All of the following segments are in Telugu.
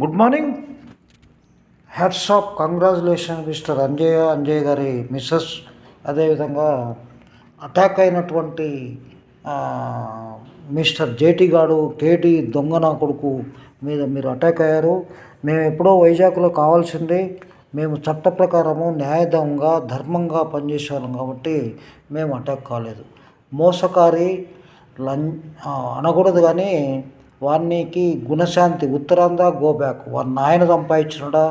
Good morning hats off congratulation mister Anjaiah Anjay గారి మిస్సెస్ అదేవిధంగా అటాక్ అయినటువంటి మిస్టర్ జేటీ గాడు కేటీ దొంగ నా కొడుకు మీద మీరు అటాక్ అయ్యారు. మేము ఎప్పుడో వైజాగ్లో కావాల్సిందే. మేము చట్ట ప్రకారము న్యాయదంగా ధర్మంగా పనిచేసేవాళ్ళం కాబట్టి మేము అటాక్ కాలేదు. మోసకారి లం అనకూడదు కానీ వానికి గుణశాంతి ఉత్తరాంధ్ర గో బ్యాక్ వాళ్ళ నాయన సంపాదించినాడా?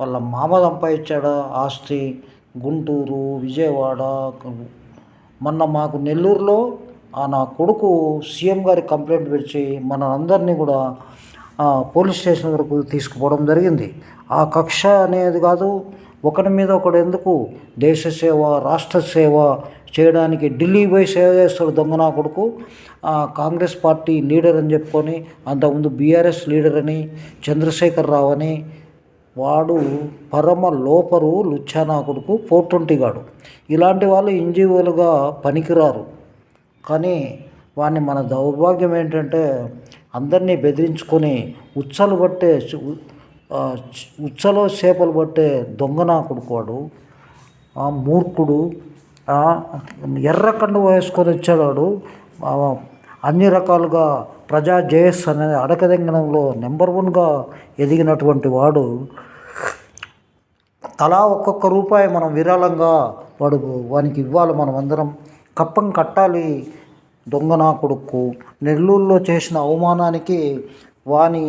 వాళ్ళ మామ సంపాదించాడా? ఆస్తి గుంటూరు విజయవాడ మొన్న మాకు నెల్లూరులో ఆ నా కొడుకు సీఎం గారి కంప్లైంట్ పెట్టి మన అందరినీ కూడా పోలీస్ స్టేషన్ వరకు తీసుకుపోవడం జరిగింది. ఆ కక్ష అనేది కాదు ఒకటి మీద ఒకడు ఎందుకు? దేశ సేవ రాష్ట్ర సేవ చేయడానికి ఢిల్లీ పోయి సేవ చేస్తాడు దొంగనా కొడుకు. కాంగ్రెస్ పార్టీ లీడర్ అని చెప్పుకొని అంతకుముందు బీఆర్ఎస్ లీడర్ అని చంద్రశేఖర్ రావు అని వాడు పరమ లోపరు లుచ్చానా కొడుకు ఫోర్ ట్వంటీ గాడు. ఇలాంటి వాళ్ళు ఎన్జిఓలుగా పనికిరారు. కానీ వాడిని మన దౌర్భాగ్యం ఏంటంటే అందరినీ బెదిరించుకొని ఉచ్చలు పట్టే ఉచ్చలో చేపలు పట్టే దొంగ నా కొడుకు మూర్ఖుడు ఎర్రకండు ఎర్ర కండు వేసుకొని వచ్చాడు అన్ని రకాలుగా ప్రజా జేఎస్ అనే అడకదెంగనంలో నెంబర్ వన్గా ఎదిగినటువంటి వాడు తలా ఒక్కొక్క రూపాయి మనం విరాళంగా వాడు వానికి ఇవ్వాలి మనం అందరం కప్పం కట్టాలి దొంగ నా కొడుకు నెల్లూరులో చేసిన అవమానానికి వాని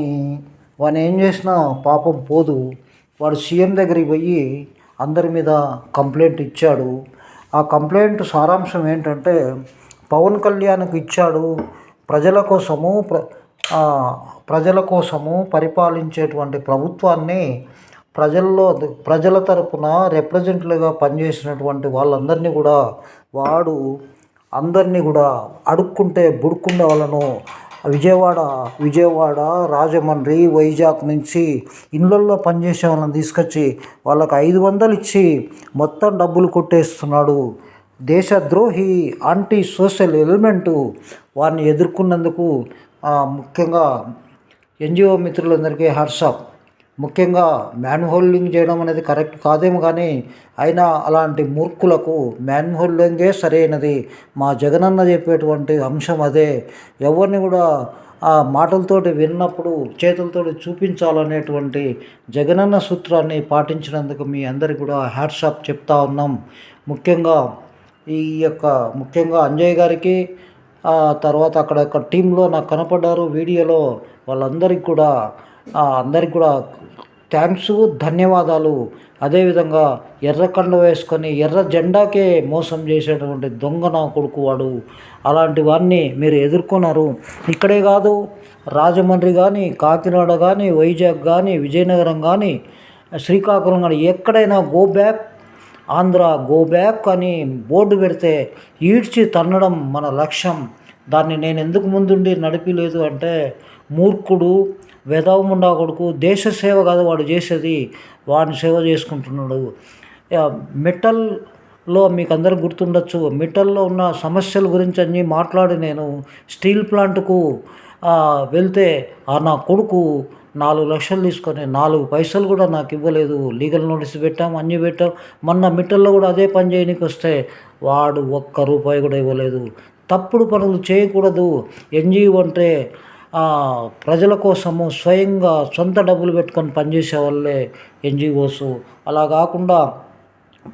వాడిని ఏం చేసినా పాపం పోదు. వాడు సీఎం దగ్గరికి పోయి అందరి మీద కంప్లైంట్ ఇచ్చాడు. ఆ కంప్లైంట్ సారాంశం ఏంటంటే పవన్ కళ్యాణ్కి ఇచ్చాడు. ప్రజల కోసము ప్ర ప్రజల కోసము పరిపాలించేటువంటి ప్రభుత్వాన్ని ప్రజల్లో ప్రజల తరపున రిప్రజెంట్లుగా పనిచేసినటువంటి వాళ్ళందరినీ కూడా వాడు అందరినీ కూడా అడుక్కుంటే బుడుకుండే వాళ్ళను విజయవాడ విజయవాడ రాజమండ్రి వైజాగ్ నుంచి ఇళ్ళల్లో పనిచేసే వాళ్ళని తీసుకొచ్చి వాళ్ళకి ఐదు వందలు ఇచ్చి మొత్తం డబ్బులు కొట్టేస్తున్నాడు. దేశద్రోహి యాంటీ సోషల్ ఎలిమెంటు వారిని ఎదుర్కొన్నందుకు ముఖ్యంగా ఎన్జిఓ మిత్రులందరికీ హర్షాప్ ముఖ్యంగా మ్యాన్ హోల్డింగ్ చేయడం అనేది కరెక్ట్ కాదేమో కానీ అయినా అలాంటి మూర్ఖులకు మ్యాన్ హోల్డింగే సరైనది. మా జగనన్న చెప్పేటువంటి అంశం అదే. ఎవరిని కూడా ఆ మాటలతోటి విన్నప్పుడు చేతులతోటి చూపించాలనేటువంటి జగనన్న సూత్రాన్ని పాటించినందుకు మీ అందరికి కూడా హ్యాట్సాప్ చెప్తా ఉన్నాం. ముఖ్యంగా ఈ యొక్క ముఖ్యంగా అంజయ్ గారికి తర్వాత అక్కడ టీంలో నాకు కనపడ్డారు వీడియోలో వాళ్ళందరికీ కూడా అందరికి కూడా థ్యాంక్స్ ధన్యవాదాలు. అదేవిధంగా ఎర్రకండ వేసుకొని ఎర్ర జెండాకే మోసం చేసేటువంటి దొంగ నా కొడుకు వాడు. అలాంటి వాడిని మీరు ఎదుర్కొన్నారు. ఇక్కడే కాదు రాజమండ్రి కానీ కాకినాడ కానీ వైజాగ్ కానీ విజయనగరం కానీ శ్రీకాకుళం కానీ ఎక్కడైనా go back Andhra go back అని బోర్డు పెడితే ఈడ్చి తన్నడం మన లక్ష్యం. దాన్ని నేను ఎందుకు ముందుండి నడిపిలేదు అంటే మూర్ఖుడు వెదవముండా కొడుకు దేశ సేవ కాదు వాడు చేసేది వాడిని సేవ చేసుకుంటున్నాడు. మెటల్లో మీకు అందరికి గుర్తుండొచ్చు. మెటల్లో ఉన్న సమస్యల గురించి అన్నీ మాట్లాడి నేను స్టీల్ ప్లాంట్కు వెళ్తే ఆ నా కొడుకు నాలుగు లక్షలు తీసుకొని నాలుగు పైసలు కూడా నాకు ఇవ్వలేదు. లీగల్ నోటీస్ పెట్టాం అన్నీ పెట్టాం. మొన్న మిట్టల్లో కూడా అదే పని చేయడానికి వస్తే వాడు ఒక్క రూపాయి కూడా ఇవ్వలేదు. తప్పుడు పనులు చేయకూడదు. ఎన్జిఓ అంటే ప్రజల కోసము స్వయంగా సొంత డబ్బులు పెట్టుకొని పనిచేసే వాళ్ళే ఎన్జిఓస్. అలా కాకుండా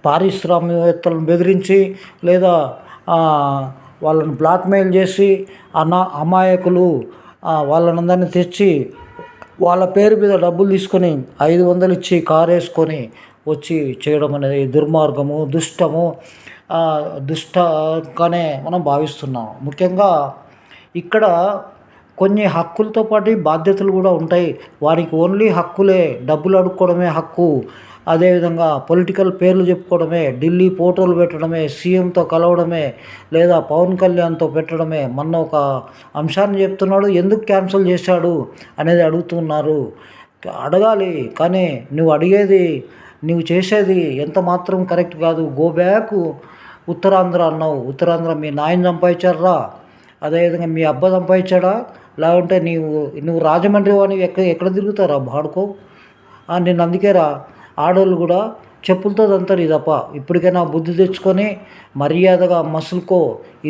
పారిశ్రామికవేత్తలను బెదిరించి లేదా వాళ్ళని బ్లాక్మెయిల్ చేసి అనా అమాయకులు వాళ్ళనందరినీ తెచ్చి వాళ్ళ పేరు మీద డబ్బులు తీసుకొని ఐదు వందలు ఇచ్చి కారు వేసుకొని వచ్చి చేయడం అనేది దుర్మార్గము దుష్టము దుష్టగానే మనం భావిస్తున్నాం. ముఖ్యంగా ఇక్కడ కొన్ని హక్కులతో పాటు బాధ్యతలు కూడా ఉంటాయి. వారికి ఓన్లీ హక్కులే. డబ్బులు అడుక్కోవడమే హక్కు. అదేవిధంగా పొలిటికల్ పేర్లు చెప్పుకోవడమే ఢిల్లీ ఫోటోలు పెట్టడమే సీఎంతో కలవడమే లేదా పవన్ కళ్యాణ్తో పెట్టడమే మొన్న ఒక అంశాన్ని చెప్తున్నాడు. ఎందుకు క్యాన్సిల్ చేశాడు అనేది అడుగుతున్నారు. అడగాలి. కానీ నువ్వు అడిగేది నువ్వు చేసేది ఎంత మాత్రం కరెక్ట్ కాదు. గో బ్యాక్ ఉత్తరాంధ్ర అన్నావు. ఉత్తరాంధ్ర మీ నాయన సంపాదించారా అదేవిధంగా మీ అబ్బ సంపాదించాడా? లేకుంటే నీవు నువ్వు రాజమండ్రి వాడిని ఎక్కడ ఎక్కడ తిరుగుతారా బాడుకో? నేను అందుకేరా ఆడవాళ్ళు కూడా చెప్పులతో దంతారు ఇదప్ప. ఇప్పటికైనా బుద్ధి తెచ్చుకొని మర్యాదగా మసులుకో.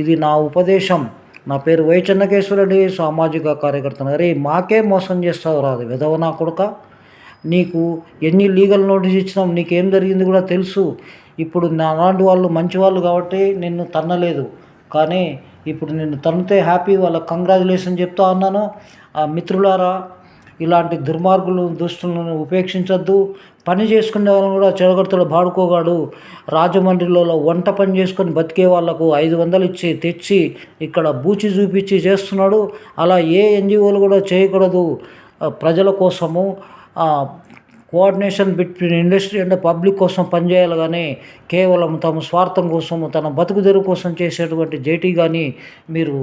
ఇది నా ఉపదేశం. నా పేరు వై చెన్నకేశ్వరుడి సామాజిక కార్యకర్తను అరే మాకే మోసం చేస్తావు రాదు విధవ నా కొడుక. నీకు ఎన్ని లీగల్ నోటీస్ ఇచ్చినాం నీకేం జరిగింది కూడా తెలుసు. ఇప్పుడు నా అలాంటి వాళ్ళు మంచి వాళ్ళు కాబట్టి నిన్ను తన్నలేదు. కానీ ఇప్పుడు నేను తన్నితే హ్యాపీ వాళ్ళకి కంగ్రాచులేషన్ చెప్తా ఉన్నాను ఆ మిత్రులారా ఇలాంటి దుర్మార్గులు దుస్తులను ఉపేక్షించొద్దు. పని చేసుకునే వాళ్ళని కూడా చెడగొడతాడు బాడుకోగాడు. రాజమండ్రిలో వంట పని చేసుకొని బతికే వాళ్ళకు ఐదు వందలు ఇచ్చి తెచ్చి ఇక్కడ బూచి చూపించి చేస్తున్నాడు. అలా ఏ ఎన్జిఓలు కూడా చేయకూడదు. ప్రజల కోసము coordination between industry and public కోసం పనిచేయాలి కానీ కేవలం తమ స్వార్థం కోసం తన బతుకు తెరువు కోసం చేసేటువంటి జేటీ కానీ మీరు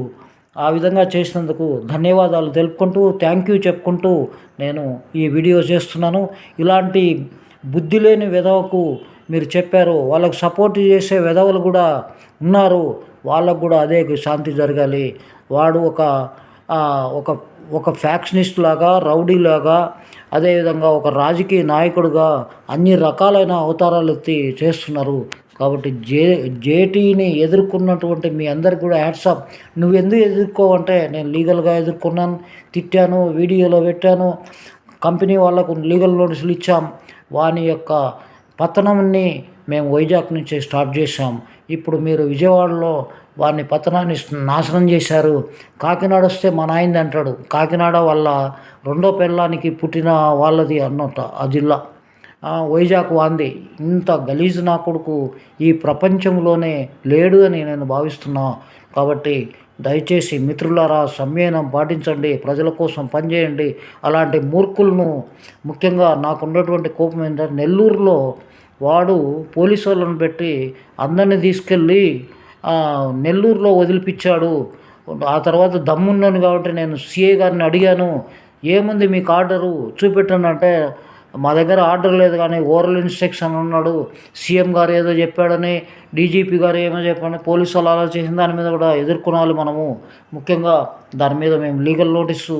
ఆ విధంగా చేసినందుకు ధన్యవాదాలు తెలుపుకుంటూ థ్యాంక్ యూ చెప్పుకుంటూ నేను ఈ వీడియో చేస్తున్నాను. ఇలాంటి బుద్ధి లేని విధవకు మీరు చెప్పారు వాళ్ళకు సపోర్ట్ చేసే విధవలు కూడా ఉన్నారు వాళ్ళకు కూడా అదే శాంతి జరగాలి. వాడు ఒక ఒక ఒక ఫ్యాక్షనిస్ట్ లాగా రౌడీ లాగా అదేవిధంగా ఒక రాజకీయ నాయకుడుగా అన్ని రకాలైన అవతారాలు ఎత్తి చేస్తున్నారు. కాబట్టి జే జేటీని ఎదుర్కొన్నటువంటి మీ అందరికి కూడా హ్యాట్సాప్ నువ్వు ఎందుకు ఎదుర్కోవంటే నేను లీగల్గా ఎదుర్కొన్నాను తిట్టాను వీడియోలో పెట్టాను కంపెనీ వాళ్ళకు లీగల్ నోటీసులు ఇచ్చాం వాని యొక్క పతనాన్ని మేము వైజాగ్ నుంచి స్టార్ట్ చేశాం. ఇప్పుడు మీరు విజయవాడలో వారిని పతనాన్ని నాశనం చేశారు. కాకినాడ వస్తే మా నాయనది అంటాడు. కాకినాడ వల్ల రెండో పిల్లానికి పుట్టిన వాళ్ళది అన్నట్ట ఆ జిల్లా. వైజాగ్ వాంది. ఇంత గలీజు నా కొడుకు ఈ ప్రపంచంలోనే లేడు అని నేను భావిస్తున్నా. కాబట్టి దయచేసి మిత్రులారా సంయనం పాటించండి. ప్రజల కోసం పనిచేయండి. అలాంటి మూర్ఖులను ముఖ్యంగా నాకున్నటువంటి కోపం ఏంటంటే నెల్లూరులో వాడు పోలీసు వాళ్ళని పెట్టి అందరిని తీసుకెళ్ళి నెల్లూరులో వదిలిపించాడు ఆ తర్వాత దమ్మున్నాను కాబట్టి నేను సిఏ గారిని అడిగాను ఏముంది మీకు ఆర్డరు? చూపెట్టండి. అంటే మా దగ్గర ఆర్డర్ లేదు కానీ ఓరల్ ఇన్స్ట్రక్షన్ ఉన్నాడు సీఎం గారు ఏదో చెప్పాడని డీజీపీ గారు ఏమో చెప్పాడని పోలీసు వాళ్ళు అలా చేసిన దాని మీద కూడా ఎదుర్కొనాలి మనము. ముఖ్యంగా దాని మీద మేము లీగల్ నోటీసు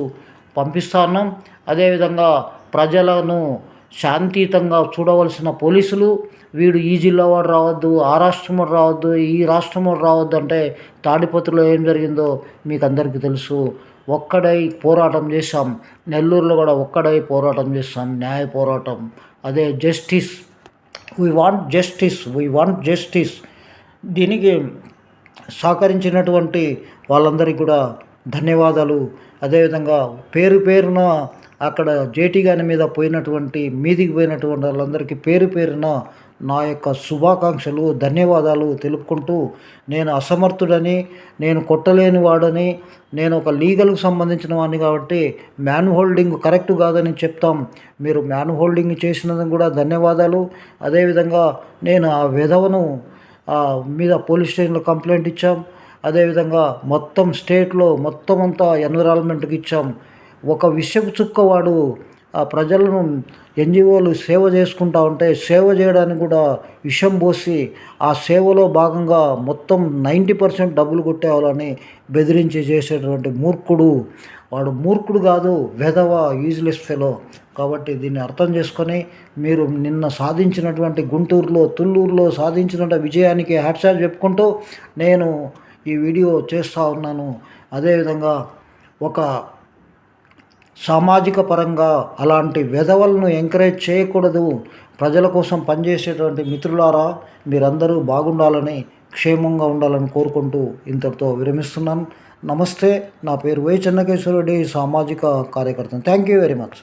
పంపిస్తా ఉన్నాం అదేవిధంగా ప్రజలను శాంతియుతంగా చూడవలసిన పోలీసులు వీడు ఈ జిల్లా వాడు రావద్దు ఆ రాష్ట్రం వాడు రావద్దు ఈ రాష్ట్రం వాడు రావద్దు అంటే తాడిపత్రిలో ఏం జరిగిందో మీకు అందరికీ తెలుసు. ఒక్కడై పోరాటం చేశాం. నెల్లూరులో కూడా ఒక్కడై పోరాటం చేస్తాం న్యాయ పోరాటం. అదే justice. We want justice we want justice దీనికి సహకరించినటువంటి వాళ్ళందరికీ కూడా ధన్యవాదాలు. అదేవిధంగా పేరు పేరున అక్కడ జేటీ గారి మీద పోయినటువంటి మీదికి పోయినటువంటి వాళ్ళందరికీ పేరు పేరున నా యొక్క శుభాకాంక్షలు ధన్యవాదాలు తెలుపుకుంటూ నేను అసమర్థుడని నేను కొట్టలేని వాడని నేను ఒక లీగల్కు సంబంధించిన వాడిని కాబట్టి మ్యాన్ హోల్డింగ్ కరెక్ట్ కాదని చెప్తాం. మీరు మ్యాన్ హోల్డింగ్ చేసినందుకు కూడా ధన్యవాదాలు. అదేవిధంగా నేను ఆ విధవను ఆ, మీద పోలీస్ స్టేషన్లో కంప్లైంట్ ఇచ్చాం. అదేవిధంగా మొత్తం స్టేట్లో మొత్తం అంతా ఎన్విరాన్మెంట్కి ఇచ్చాం. ఒక విషపు చుక్కవాడు ఆ ప్రజలను ఎన్జిఓలు సేవ చేసుకుంటా ఉంటే సేవ చేయడానికి కూడా విషం పోసి ఆ సేవలో భాగంగా మొత్తం నైంటీ పర్సెంట్ డబ్బులు కొట్టేవాళ్ళని బెదిరించి చేసేటువంటి మూర్ఖుడు. వాడు మూర్ఖుడు కాదు వెధవ యూజ్లెస్ ఫెలో కాబట్టి దీన్ని అర్థం చేసుకొని మీరు నిన్న సాధించినటువంటి గుంటూరులో తుళ్ళూరులో సాధించిన విజయానికి హ్యాట్సాప్ చెప్పుకుంటూ నేను ఈ వీడియో చేస్తూ ఉన్నాను. అదేవిధంగా ఒక సామాజిక పరంగా అలాంటి వెధవలను ఎంకరేజ్ చేయకూడదు. ప్రజల కోసం పనిచేసేటువంటి మిత్రులారా మీరందరూ బాగుండాలని క్షేమంగా ఉండాలని కోరుకుంటూ ఇంతటితో విరమిస్తున్నాను. నమస్తే నా పేరు వై చెన్నకేశ్వరరెడ్డి సామాజిక కార్యకర్త థ్యాంక్ యూ వెరీ మచ్